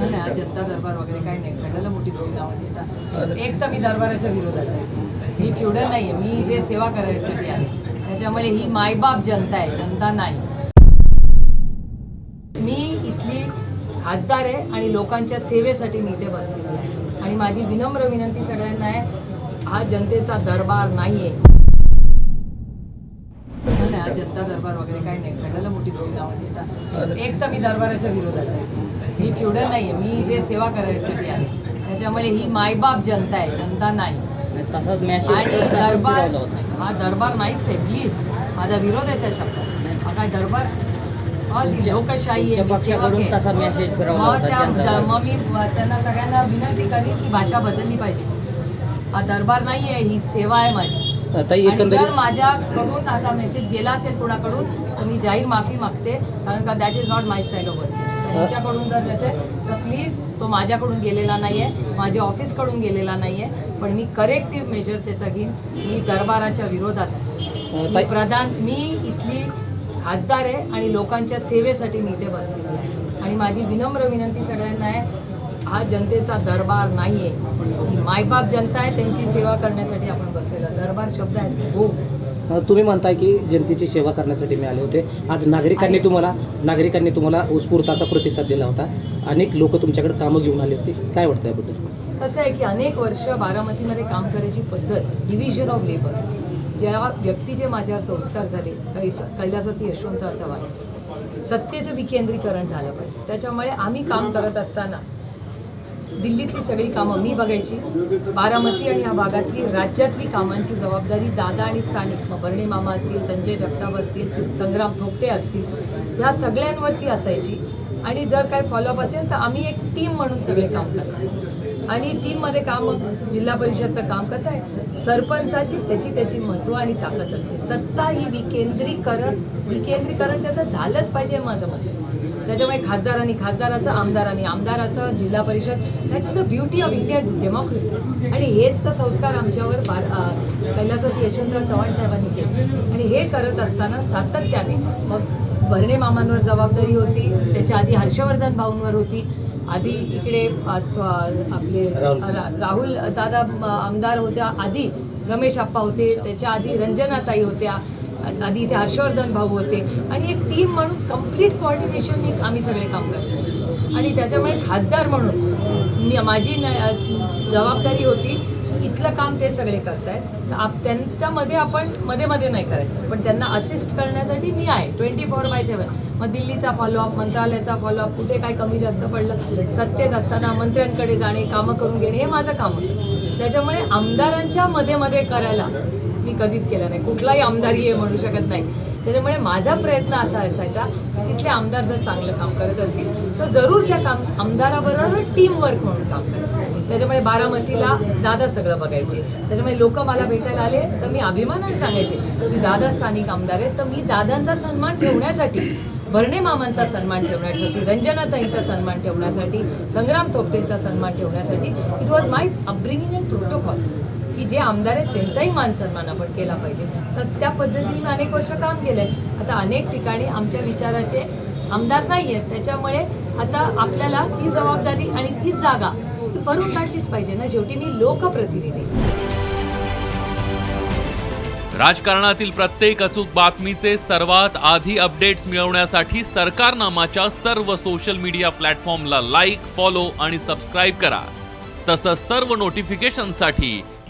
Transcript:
नाही जनता दरबार वगैरे काही नाही. कशाला मोठी मोठी नावं देतात एक तर मी दरबाराच्या विरोधात आहे. मी फ्युडल नाही आहे मी इथे सेवा करायसाठी आहे. त्याच्यामुळे ही मायबाप जनता आहे. जनता नाही. मी इथली खासदार आहे आणि लोकांच्या सेवेसाठी मी इथे बसलेली आहे. आणि माझी विनम्र विनंती सगळ्यांना आहे हा जनतेचा दरबार नाही आहे जनता दरबार वगैरे काही नाही. कशाला मोठी मोठी नावं देतात एक तर मी दरबाराच्या विरोधात आहे. मी फ्युडल नाही आहे मी इथे सेवा करायसाठी आहे. त्याच्यामुळे ही मायबाप जनता आहे जनता नाही. तसाच आणि दरबार हा दरबार नाहीच आहे प्लीज माझा विरोध आहे त्या शब्दात. हा काय दरबार? लोकशाही आहे मग मी त्यांना सगळ्यांना विनंती करीन की भाषा बदलली पाहिजे. हा दरबार नाही आहे ही सेवा आहे माझी. जर माझ्याकडून असा मेसेज गेला असेल कोणाकडून तर मी जाहीर माफी मागते कारण का that is not my style of त्यांच्याकडून जर नसेल तर प्लीज तो माझ्याकडून गेलेला नाही आहे माझ्या ऑफिसकडून गेलेला नाही आहे पण मी करेक्टिव्ह मेजर त्याचा घेईन मी दरबाराच्या विरोधात आहे. प्रधान मी इथली खासदार आहे आणि लोकांच्या सेवेसाठी मी इथे बसलेली आहे. आणि माझी विनम्र विनंती सगळ्यांना आहे हा जनतेचा दरबार नाही आहे ही मायबाप जनता आहे त्यांची सेवा करण्यासाठी आपण बसलेलो दरबार शब्द आहे हो. तुम्ही म्हणताय की जनतेची सेवा करण्यासाठी मी आले होते. आज नागरिकांनी तुम्हाला नागरिकांनी तुम्हाला उत्स्फूर्त असा प्रतिसाद दिला होता. अनेक लोक तुमच्याकडे कामं घेऊन आले होते. काय वाटतं याबद्दल? कसं आहे की अनेक वर्ष बारामतीमध्ये काम करायची पद्धत डिव्हिजन ऑफ लेबर ज्या व्यक्तीचे माझ्यावर संस्कार झाले कैलासवासी यशवंतराव चव्हाण सत्तेचं विकेंद्रीकरण झालं पाहिजे. त्याच्यामुळे आम्ही काम करत असताना दिल्लीतली सगळी कामं मी बघायची बारामती आणि या भागातली राज्यातली कामांची जबाबदारी दादा आणि स्थानिक मग बर्णे मामा असतील संजय जगताप असतील संग्राम थोपटे असतील ह्या सगळ्यांवरती असायची. आणि जर काय फॉलोअप असेल तर आम्ही एक टीम म्हणून सगळे काम करायचो. आणि टीममध्ये काम जिल्हा परिषदचं काम कसं आहे सरपंचाची त्याची त्याची महत्त्व आणि ताकद असते. सत्ता ही विकेंद्रीकरण विकेंद्रीकरण त्याचं झालंच पाहिजे माझं मत. त्याच्यामुळे खासदारांनी खासदाराचं आमदारांनी आमदाराचं जिल्हा परिषद that is the beauty of Indian democracy आणि हेच तर संस्कार आमच्यावर बार कैलासवासी यशवंतराव चव्हाण साहेबांनी केले. आणि हे करत असताना सातत्याने मग भरणे मामांवर जबाबदारी होती त्याच्या आधी हर्षवर्धन भाऊंवर होती आधी इकडे आपले राहुल. दादा आमदार होत्या आधी रमेश आप्पा होते त्याच्या आधी रंजनाताई होत्या आधी इथे हर्षवर्धन भाऊ होते. आणि एक टीम म्हणून कंप्लीट कॉर्डिनेशन आम्ही सगळे काम करायचो. आणि त्याच्यामुळे खासदार म्हणून मी माझी न- जबाबदारी होती इथलं काम ते सगळे करतायत. तर आप त्यांच्यामध्ये आपण मध्ये मध्ये नाही करायचं. पण त्यांना असिस्ट करण्यासाठी मी आहे ट्वेंटी फोर बाय सेवन मग दिल्लीचा फॉलोअप मंत्रालयाचा फॉलोअप कुठे काय कमी जास्त पडलं सत्तेत असताना मंत्र्यांकडे जाणे कामं करून घेणे हे माझं काम होतं. त्याच्यामुळे आमदारांच्या मध्ये मध्ये करायला मी कधीच केलं नाही. कुठलाही आमदारी आहे म्हणू शकत नाही. त्याच्यामुळे माझा प्रयत्न असा असायचा की तिथले आमदार जर चांगलं काम करत असतील तर जरूर त्या काम आमदाराबरोबर टीम वर्क म्हणून काम करायचं त्याच्यामुळे बारामतीला दादा सगळं बघायचे. त्याच्यामुळे लोक मला भेटायला आले तर मी अभिमानाने सांगायचे की दादा स्थानिक आमदार आहेत तर मी दादांचा सन्मान ठेवण्यासाठी भरणे मामांचा सन्मान ठेवण्यासाठी रंजनाताईंचा सन्मान ठेवण्यासाठी संग्राम तोपटेंचा सन्मान ठेवण्यासाठी it was my upbringing and protocol की जे आमदार आहेत त्यांचाही मान सन्मान आपण केला पाहिजे. तर त्या पद्धतीने मी अनेक वर्ष काम केलं आहे आता अनेक ठिकाणी आमच्या विचाराचे आमदार नाही आहेत. त्याच्यामुळे आता आपल्याला ती जबाबदारी आणि ती जागा ती भरून काढलीच पाहिजे ना. शेवटी मी लोकप्रतिनिधी. राजकारणातील प्रत्येक अचूक बातमीचे सर्वात आधी अपडेट्स मिळवण्यासाठी सरकारनामाच्या सर्व सोशल मीडिया प्लॅटफॉर्मला लाईक फॉलो आणि सबस्क्राईब करा. तसंच सर्व नोटिफिकेशनसाठी